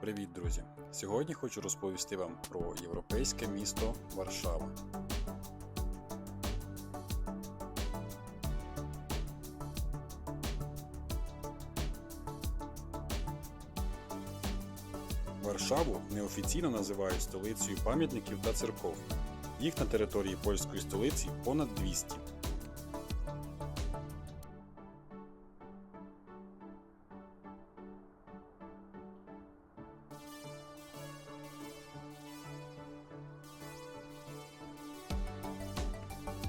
Привіт, друзі! Сьогодні хочу розповісти вам про європейське місто Варшава. Варшаву неофіційно називають столицею пам'ятників та церков. Їх на території польської столиці понад 200.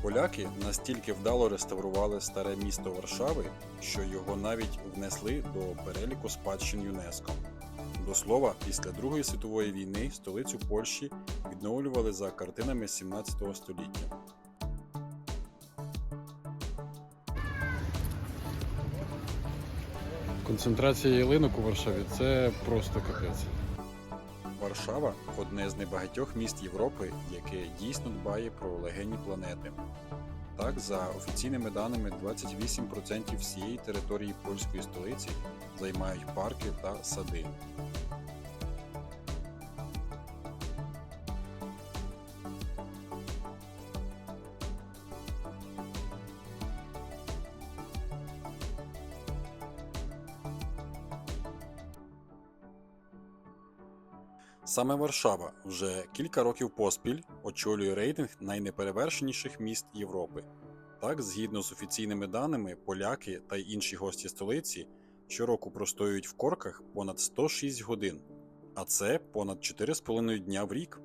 Поляки настільки вдало реставрували старе місто Варшави, що його навіть внесли до переліку спадщин ЮНЕСКО. До слова, після Другої світової війни столицю Польщі відновлювали за картинами 17 століття. Концентрація ялинок у Варшаві це просто капець. Варшава одне з небагатьох міст Європи, яке дійсно дбає про легені планети. Так, за офіційними даними, 28% всієї території польської столиці займають парки та сади. Саме Варшава вже кілька років поспіль очолює рейтинг найнеперевершеніших міст Європи. Так, згідно з офіційними даними, поляки та інші гості столиці щороку простоюють в корках понад 106 годин, а це понад 4,5 дня в рік.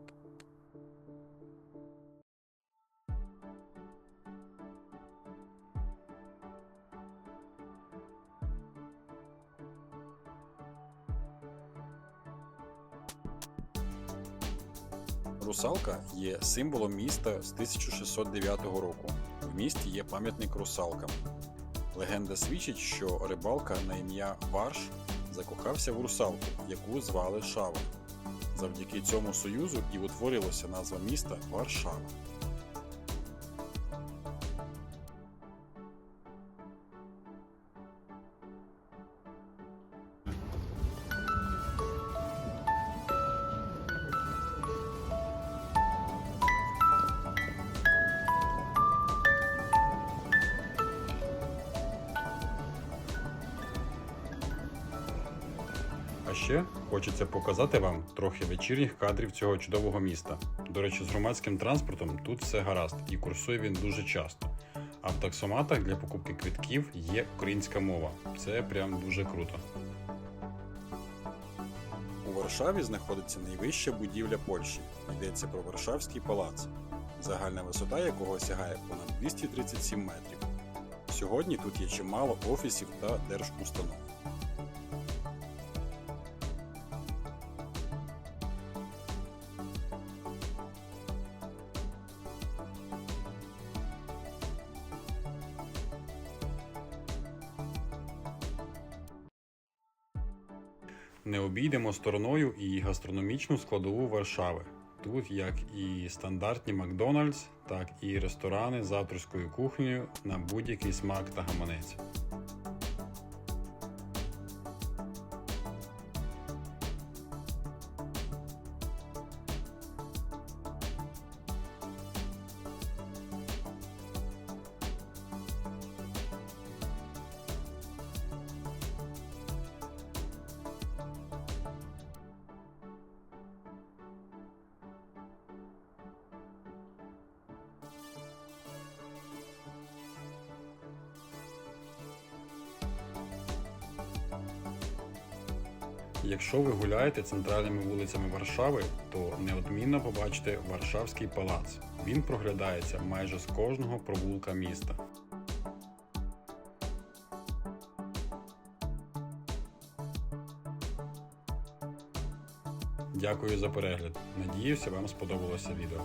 Русалка є символом міста з 1609 року. В місті є пам'ятник русалкам. Легенда свідчить, що рибалка на ім'я Варш закохався в русалку, яку звали Шава. Завдяки цьому союзу і утворилася назва міста Варшава. Ще хочеться показати вам трохи вечірніх кадрів цього чудового міста. До речі, з громадським транспортом тут все гаразд і курсує він дуже часто. А в таксоматах для покупки квитків є українська мова. Це прям дуже круто. У Варшаві знаходиться найвища будівля Польщі. Йдеться про Варшавський палац, загальна висота якого сягає понад 237 метрів. Сьогодні тут є чимало офісів та держустанов. Не обійдемо стороною і гастрономічну складову Варшави. Тут як і стандартні Макдональдс, так і ресторани з авторською кухнею на будь-який смак та гаманець. Якщо ви гуляєте центральними вулицями Варшави, то неодмінно побачите Варшавський палац. Він проглядається майже з кожного провулка міста. Дякую за перегляд. Надіюся, вам сподобалося відео.